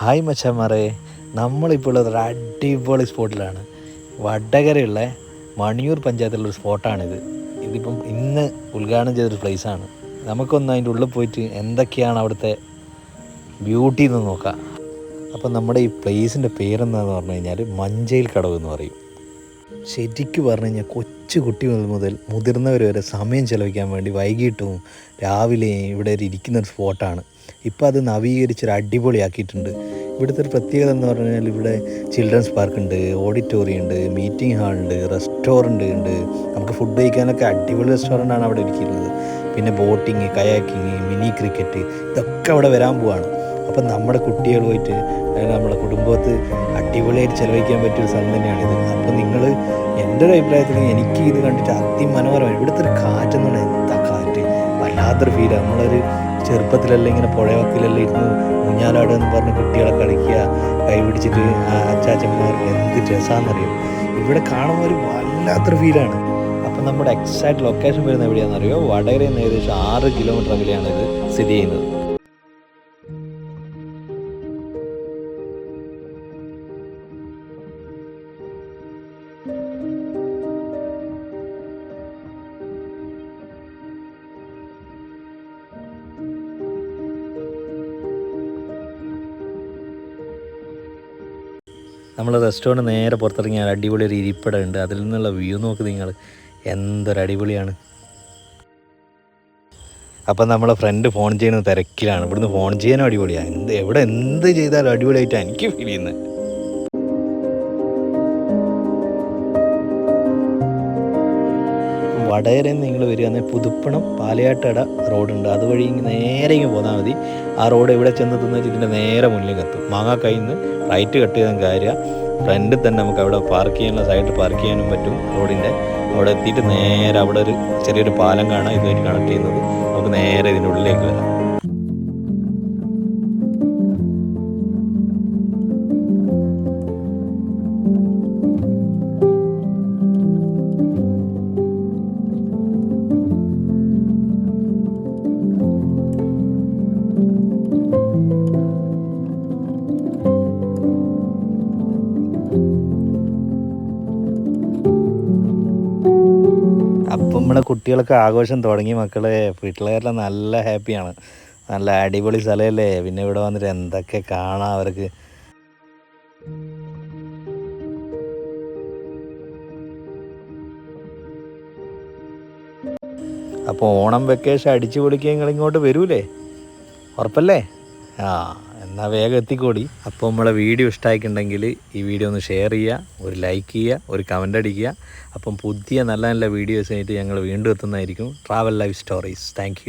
Hi മച്ചന്മാരെ നമ്മളിപ്പോൾ ഉള്ളത് ഒരു അടിപൊളി സ്പോട്ടിലാണ്. വടകരയുള്ള മണിയൂർ പഞ്ചായത്തിലുള്ള ഒരു സ്പോട്ടാണിത്. ഇതിപ്പം ഇന്ന് ഉദ്ഘാടനം ചെയ്തൊരു പ്ലേസാണ് നമുക്കൊന്ന് അതിന്റെ ഉള്ളിൽ പോയിട്ട് എന്തൊക്കെയാണ് അവിടുത്തെ ബ്യൂട്ടി എന്ന് നോക്കാം. അപ്പം നമ്മുടെ ഈ പ്ലേസിന്റെ പേരെന്താണെന്ന് പറഞ്ഞു കഴിഞ്ഞാൽ മഞ്ചയിൽ കടവ് എന്ന് പറയും. ശരിക്കും പറഞ്ഞു കഴിഞ്ഞാൽ കൊച്ചു കുട്ടി മുതൽ മുതിർന്നവർ വരെ സമയം ചിലവഴിക്കാൻ വേണ്ടി വൈകിട്ടും രാവിലെയും ഇവിടെ ഒരു ഇരിക്കുന്ന ഒരു സ്പോട്ടാണ്. ഇപ്പോൾ അത് നവീകരിച്ചൊരു അടിപൊളിയാക്കിയിട്ടുണ്ട്. ഇവിടുത്തെ ഒരു പ്രത്യേകത എന്ന് പറഞ്ഞാൽ ഇവിടെ ചിൽഡ്രൻസ് പാർക്ക് ഉണ്ട് ഓഡിറ്റോറിയം ഉണ്ട് മീറ്റിംഗ് ഹാൾ ഉണ്ട് റെസ്റ്റോറന്റ് ഉണ്ട്. നമുക്ക് ഫുഡ് കഴിക്കാനൊക്കെ അടിപൊളി റെസ്റ്റോറന്റ് ആണ് അവിടെ ഇരിക്കുന്നത്. പിന്നെ ബോട്ടിങ് കയാക്കിങ് മിനി ക്രിക്കറ്റ് ഇതൊക്കെ അവിടെ വരാൻ പോവാണ്. അപ്പം നമ്മുടെ കുട്ടികൾ പോയിട്ട് അല്ലെങ്കിൽ നമ്മുടെ കുടുംബത്ത് അടിപൊളിയായിട്ട് ചിലവഴിക്കാൻ പറ്റിയ ഒരു സ്ഥലം തന്നെയാണിത് അപ്പോൾ നിങ്ങൾ എന്റെ ഒരു അഭിപ്രായത്തിൽ എനിക്ക് ഇത് കണ്ടിട്ട് അതിമനോഹരമാണ് ഇവിടുത്തെ ഒരു കാറ്റെന്ന് പറഞ്ഞാൽ എന്താ കാറ്റ്? വല്ലാത്തൊരു ഫീലാണ് നമ്മളൊരു ചെറുപ്പത്തിലെല്ലാം ഇങ്ങനെ പുഴവക്കിലെല്ലാം ഇരുന്ന് ഊഞ്ഞാലാടുക എന്ന് പറഞ്ഞ് കുട്ടികളെ കളിക്കുക കൈ പിടിച്ചിട്ട് അച്ചാച്ചന്മാർ എന്ത് രസമാണെന്നറിയും ഇവിടെ കാണുമ്പോൾ ഒരു വല്ലാത്തൊരു ഫീലാണ് അപ്പം നമ്മുടെ എക്സാക്ട് ലൊക്കേഷൻ വരുന്നത് എവിടെയാണെന്നറിയോ? വടകരയിൽ നിന്ന് ഏകദേശം ആറ് കിലോമീറ്റർ അകലെയാണ് ഇത് സ്ഥിതി ചെയ്യുന്നത്. നമ്മൾ റെസ്റ്റോറന്റ് നേരെ പുറത്തിറങ്ങിയാൽ അടിപൊളി ഒരു ഇരിപ്പിട ഉണ്ട് അതിൽ നിന്നുള്ള വ്യൂ നോക്ക് നിങ്ങൾ എന്തൊരു അടിപൊളിയാണ്. അപ്പം നമ്മളെ ഫ്രണ്ട് ഫോൺ ചെയ്യുന്ന തിരക്കിലാണ്. ഇവിടുന്ന് ഫോൺ ചെയ്യാനും അടിപൊളിയാണ് എന്ത് എവിടെ എന്ത് ചെയ്താലും അടിപൊളിയായിട്ടാണ് എനിക്ക് ഫീൽ ചെയ്യുന്നത്. വടകരയിൽ നിന്ന് നിങ്ങൾ വരികയാണെങ്കിൽ പുതുപ്പണം പാലയാട്ടട റോഡുണ്ട്. അതുവഴി നേരെ ഇങ്ങ് പോന്നാൽ മതി. ആ റോഡ് എവിടെ ചെന്നെത്തുന്ന ഇതിന്റെ നേരെ മുന്നിൽ എത്തും. മാങ്ങാക്കൈയിൽ നിന്ന് റൈറ്റ് കട്ട് ചെയ്താൽ കാര്യം. ഫ്രണ്ടിൽ തന്നെ നമുക്ക് അവിടെ പാർക്ക് ചെയ്യാനുള്ള സൈഡിൽ പാർക്ക് ചെയ്യാനും പറ്റും. റോഡിന്റെ അവിടെ എത്തിയിട്ട് നേരെ അവിടെ ഒരു ചെറിയൊരു പാലം കാണാം. ഇതുവഴി കണക്ട് ചെയ്യുന്നത്. നമുക്ക് നേരെ ഇതിന്റെ ഉള്ളിലേക്ക് വരാം. അപ്പം നമ്മളെ കുട്ടികളൊക്കെ ആഘോഷം തുടങ്ങി മക്കളെ. വീട്ടിലെല്ലാം നല്ല ഹാപ്പിയാണ് നല്ല അടിപൊളി സ്ഥലമല്ലേ? പിന്നെ ഇവിടെ വന്നിട്ട് എന്തൊക്കെ കാണാം അവർക്ക്. അപ്പോൾ ഓണം വെക്കേഷൻ അടിച്ചു പൊളിക്കാൻ ഇങ്ങോട്ട് വരൂലേ? ഉറപ്പല്ലേ? ആ. എന്നാൽ വേഗം എത്തിക്കോടി. അപ്പോൾ നമ്മളെ വീഡിയോ ഇഷ്ടമായിട്ടുണ്ടെങ്കിൽ ഈ വീഡിയോ ഒന്ന് ഷെയർ ചെയ്യുക ഒരു ലൈക്ക് ചെയ്യുക ഒരു കമന്റ് അടിക്കുക. അപ്പം പുതിയ നല്ല നല്ല വീഡിയോസ് ആയിട്ട് ഞങ്ങൾ വീണ്ടും എത്തുന്നതായിരിക്കും. Travel life stories thank